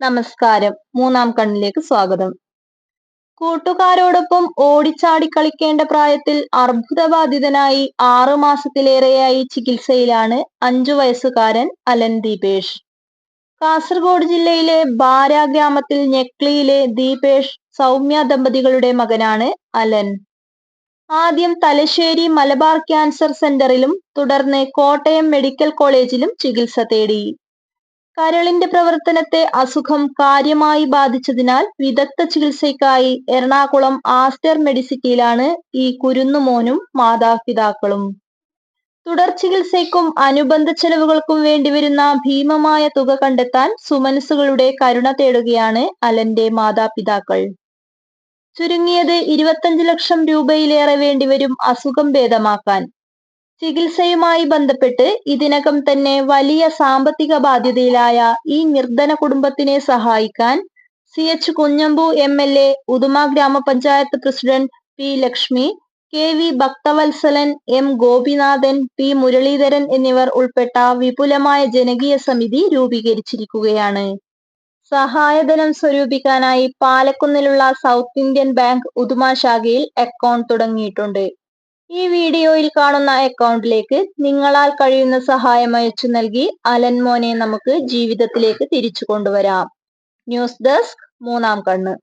നമസ്കാരം. മൂന്നാം കണ്ണിലേക്ക് സ്വാഗതം. കൂട്ടുകാരോടൊപ്പം ഓടിച്ചാടി കളിക്കേണ്ട പ്രായത്തിൽ അർബുദബാധിതനായി ആറു മാസത്തിലേറെയായി ചികിത്സയിലാണ് അഞ്ചു വയസ്സുകാരൻ അലൻ ദീപേഷ്. കാസർഗോഡ് ജില്ലയിലെ ബാര ഗ്രാമത്തിൽ ഞെക്ലിയിലെ ദീപേഷ് സൗമ്യ ദമ്പതികളുടെ മകനാണ് അലൻ. ആദ്യം തലശ്ശേരി മലബാർ ക്യാൻസർ സെന്ററിലും തുടർന്ന് കോട്ടയം മെഡിക്കൽ കോളേജിലും ചികിത്സ തേടി. കരളിന്റെ പ്രവർത്തനത്തെ അസുഖം കാര്യമായി ബാധിച്ചതിനാൽ വിദഗ്ധ ചികിത്സയ്ക്കായി എറണാകുളം ആസ്റ്റർ മെഡിസിറ്റിയിലാണ് ഈ കുരുന്നുമോനും മാതാപിതാക്കളും. തുടർ ചികിത്സയ്ക്കും അനുബന്ധ ചെലവുകൾക്കും വേണ്ടിവരുന്ന ഭീമമായ തുക കണ്ടെത്താൻ സുമനസുകളുടെ കരുണ തേടുകയാണ് അലന്റെ മാതാപിതാക്കൾ. ചുരുങ്ങിയത് ഇരുപത്തഞ്ച് ലക്ഷം രൂപയിലേറെ വേണ്ടിവരും അസുഖം ഭേദമാക്കാൻ. ചികിത്സയുമായി ബന്ധപ്പെട്ട് ഇതിനകം തന്നെ വലിയ സാമ്പത്തിക ബാധ്യതയിലായ ഈ നിർധന കുടുംബത്തിനെ സഹായിക്കാൻ C H Kunhambu M L A Uduma ഗ്രാമപഞ്ചായത്ത് president P Lakshmi K V Bhakthavathsalan M Gopinathan P Muraleedharan എന്നിവർ ഉൾപ്പെട്ട വിപുലമായ ജനകീയ സമിതി രൂപീകരിച്ചിരിക്കുകയാണ്. സഹായധനം സ്വരൂപിക്കാനായി പാലക്കുന്നിലുള്ള സൗത്ത് ഇന്ത്യൻ ബാങ്ക് ഉദുമ ശാഖയിൽ അക്കൗണ്ട് തുടങ്ങിയിട്ടുണ്ട്. ഈ വീഡിയോയിൽ കാണുന്ന അക്കൗണ്ടിലേക്ക് നിങ്ങളാൽ കഴിയുന്ന സഹായം അയച്ചു നൽകി അലൻ മോനെ നമുക്ക് ജീവിതത്തിലേക്ക് തിരിച്ചു കൊണ്ടുവരാം. ന്യൂസ് ഡെസ്ക് മൂന്നാം കണ്ണ്.